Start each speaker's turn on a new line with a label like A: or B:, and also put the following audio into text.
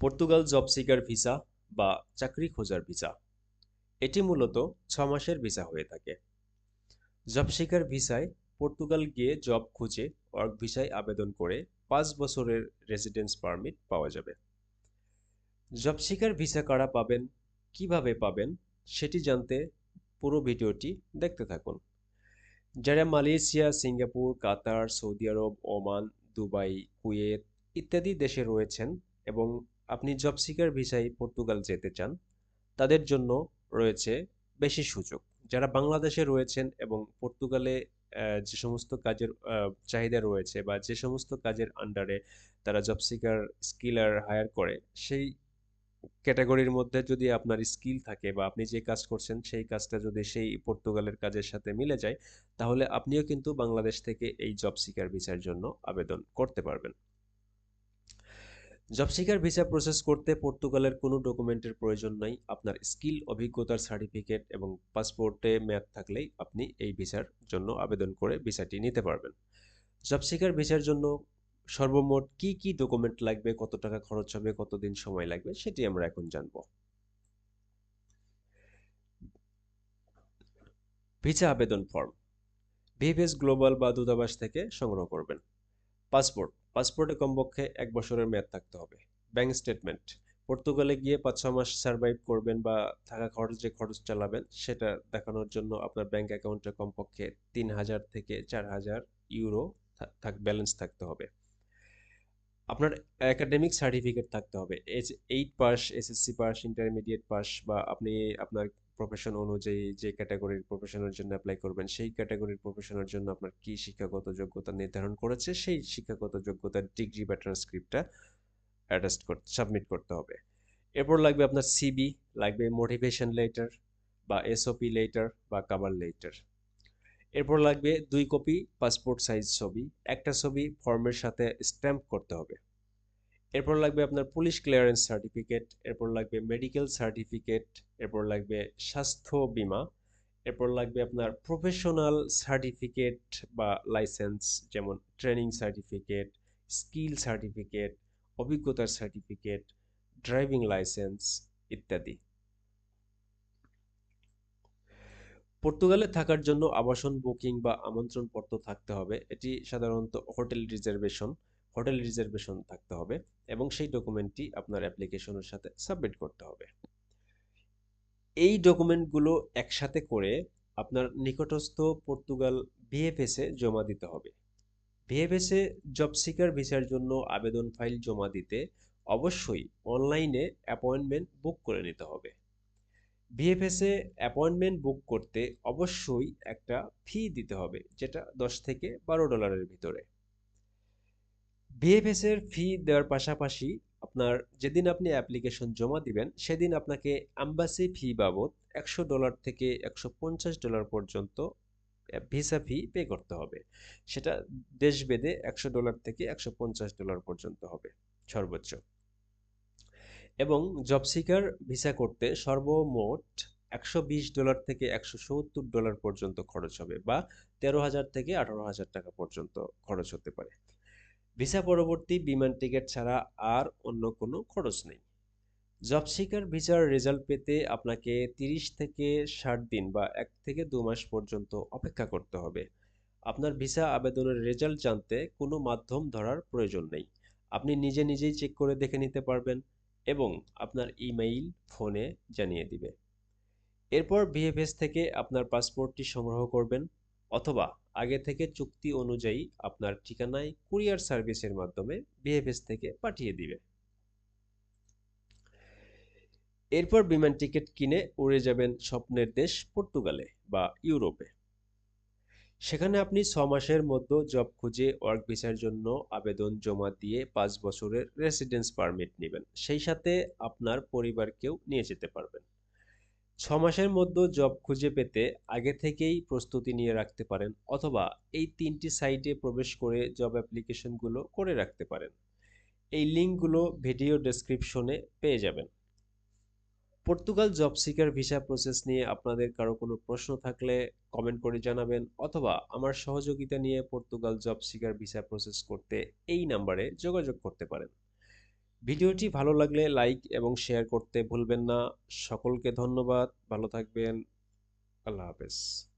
A: Portugal job seeker visa বা চাকরি খোঁজার ভিসা এটি মূলত ছ মাসের ভিসা হয়ে থাকে। জব সিকার ভিসায় পর্তুগাল গিয়ে জব খুঁজে ওয়ার্ক ভিসায় আবেদন করে পাঁচ বছরের রেসিডেন্স পারমিট পাওয়া যাবে। জব সিকার ভিসা কারা পাবেন, কীভাবে পাবেন, সেটি জানতে পুরো ভিডিওটি দেখতে থাকুন। যারা মালয়েশিয়া, সিঙ্গাপুর, কাতার, সৌদি আরব, ওমান, দুবাই, কুয়েত ইত্যাদি দেশে রয়েছেন এবং আপনি জব সিকার ভিসায় পর্তুগাল যেতে চান, তাদের জন্য রয়েছে বেশি সুযোগ। যারা বাংলাদেশে রয়েছেন এবং পর্তুগালে যে সমস্ত কাজের চাহিদা রয়েছে বা যে সমস্ত কাজের আন্ডারে তারা জব সিকার স্কিলার হায়ার করে, সেই ক্যাটাগরির মধ্যে যদি আপনার স্কিল থাকে বা আপনি যে কাজ করছেন, সেই কাজটা যদি সেই পর্তুগালের কাজের সাথে মিলে যায়, তাহলে আপনিও কিন্তু বাংলাদেশ থেকে এই জব সিকার ভিসার জন্য আবেদন করতে পারবেন। জব সিকার ভিসা প্রসেস করতে পর্তুগালের কোনো ডকুমেন্টের প্রয়োজন নাই আপনার স্কিল অভিজ্ঞতার সার্টিফিকেট এবং পাসপোর্টে মেয়াদ থাকলেই আপনি এই ভিসার জন্য আবেদন করে ভিসাটি নিতে পারবেন জব সিকার ভিসার জন্য সর্বমোট কি কি ডকুমেন্ট লাগবে, কত টাকা খরচ হবে, কতদিন সময় লাগবে, সেটি আমরা এখন জানব। ভিসা আবেদন ফর্ম ভিভিএস গ্লোবাল বা দূতাবাস থেকে সংগ্রহ করবেন। পাসপোর্ট পাসপোর্টে কমপক্ষে এক বছরের মেয়াদ থাকতে হবে। Bank statement. পর্তুগালে গিয়ে পাঁচ ছ মাস সার্ভাইভ করবেন বা থাকা খরচ, যে খরচ চালাবেন, সেটা দেখানোর জন্য আপনার ব্যাংক অ্যাকাউন্টে কমপক্ষে তিন হাজার থেকে চার হাজার ইউরো থাক, ব্যালেন্স থাকতে হবে। আপনার একাডেমিক সার্টিফিকেট থাকতে হবে। Eight pass, SSC pass, intermediate pass বা আপনি আপনার প্রফেশন অনুযায়ী যে ক্যাটাগরির প্রফেশনের জন্য অ্যাপ্লাই করবেন, সেই ক্যাটাগরির প্রফেশনের জন্য আপনার কি শিক্ষাগত যোগ্যতা নির্ধারণ করেছে, সেই শিক্ষাগত যোগ্যতার ডিগ্রি বা ট্রান্সক্রিপ্টটা অ্যাটাস্ট করতে সাবমিট করতে হবে। এরপর লাগবে আপনার সিবি লাগবে মোটিভেশন লেটার বা এসওপি লেটার বা কাভার লেটার এরপর লাগবে দুই কপি পাসপোর্ট সাইজ ছবি, একটা ছবি ফর্মের সাথে স্ট্যাম্প করতে হবে। এরপর লাগবে আপনার পুলিশ ক্লিয়ারেন্স সার্টিফিকেট এরপর লাগবে মেডিকেল সার্টিফিকেট এরপর লাগবে স্বাস্থ্য বীমা, এরপর লাগবে আপনার প্রফেশনাল সার্টিফিকেট বা লাইসেন্স যেমন ট্রেনিং সার্টিফিকেট স্কিল সার্টিফিকেট অভিজ্ঞতার সার্টিফিকেট ড্রাইভিং লাইসেন্স ইত্যাদি। পর্তুগালে থাকার জন্য আবাসন বুকিং বা আমন্ত্রণপত্র থাকতে হবে। এটি সাধারণত হোটেল রিজার্ভেশন হোটেল রিজার্ভেশন থাকতে হবে এবং সেই ডকুমেন্টটি আপনার অ্যাপ্লিকেশনের সাথে সাবমিট করতে হবে। এই ডকুমেন্টগুলো একসাথে করে আপনার নিকটস্থ পর্তুগাল বিএফএসে জমা দিতে হবে। বিএফএসে জব সিকার ভিসার জন্য আবেদন ফাইল জমা দিতে অবশ্যই অনলাইনে অ্যাপয়েন্টমেন্ট বুক করে নিতে হবে। বিএফএসে অ্যাপয়েন্টমেন্ট বুক করতে অবশ্যই একটা ফি দিতে হবে, যেটা দশ থেকে বারো ডলারের ভিতরে। বিএফএস এর ফি দেওয়ার পাশাপাশি আপনার যেদিন আপনি অ্যাপ্লিকেশন জমা দিবেন, সেদিন আপনাকে অ্যাম্বাসি ফি বাবদ একশো ডলার থেকে একশো পঞ্চাশ ডলার পর্যন্ত ভিসা ফি পে করতে হবে। সেটা দেশ দেশভেদে একশো ডলার থেকে একশো পঞ্চাশ ডলার পর্যন্ত হবে, সর্বোচ্চ। এবং জব সিকার ভিসা করতে সর্বমোট একশো বিশ ডলার থেকে একশো সত্তর ডলার পর্যন্ত খরচ হবে বা তেরো হাজার থেকে আঠারো হাজার টাকা পর্যন্ত খরচ হতে পারে। ভিসা পরবর্তী বিমান টিকিট ছাড়া আর অন্য কোনো খরচ নেই। জব সিকার ভিসার রেজাল্ট পেতে আপনাকে তিরিশ থেকে ষাট দিন বা এক থেকে দু মাস পর্যন্ত অপেক্ষা করতে হবে। আপনার ভিসা আবেদনের রেজাল্ট জানতে কোনো মাধ্যম ধরার প্রয়োজন নেই। আপনি নিজে নিজেই চেক করে দেখে নিতে পারবেন এবং আপনার ইমেইল, ফোনে জানিয়ে দিবে। এরপর বিএফএস থেকে আপনার পাসপোর্টটি সংগ্রহ করবেন অথবা আগে থেকে চুক্তি অনুযায়ী আপনার ঠিকানায় কুরিয়ার সার্ভিসের মাধ্যমে বিএফএস থেকে পাঠিয়ে দিবে। এরপর বিমান টিকিট কিনে উড়ে যাবেন স্বপ্নের দেশ পর্তুগালে বা ইউরোপে। সেখানে আপনি ছ মাসের মধ্যে জব খুঁজে ওয়ার্ক ভিসার জন্য আবেদন জমা দিয়ে পাঁচ বছরের রেসিডেন্স পারমিট নেবেন। সেই সাথে আপনার পরিবারকেও নিয়ে যেতে পারবেন। ছ মাসের মধ্যে জব খুঁজে পেতে আগে থেকেই প্রস্তুতি নিয়ে রাখতে পারেন অথবা এই তিনটি সাইটে প্রবেশ করে জব অ্যাপ্লিকেশনগুলো করে রাখতে পারেন। এই লিঙ্কগুলো ভিডিও ডেসক্রিপশনে পেয়ে যাবেন। Portugal job seeker visa process নিয়ে আপনাদের কারও কোনো প্রশ্ন থাকলে কমেন্ট করে জানাবেন অথবা আমার সহযোগিতা নিয়ে Portugal job seeker visa process করতে এই নাম্বারে যোগাযোগ করতে পারেন। ভিডিওটি ভালো লাগলে লাইক এবং শেয়ার করতে ভুলবেন না। সকলকে ধন্যবাদ। ভালো থাকবেন। আল্লাহ হাফেজ।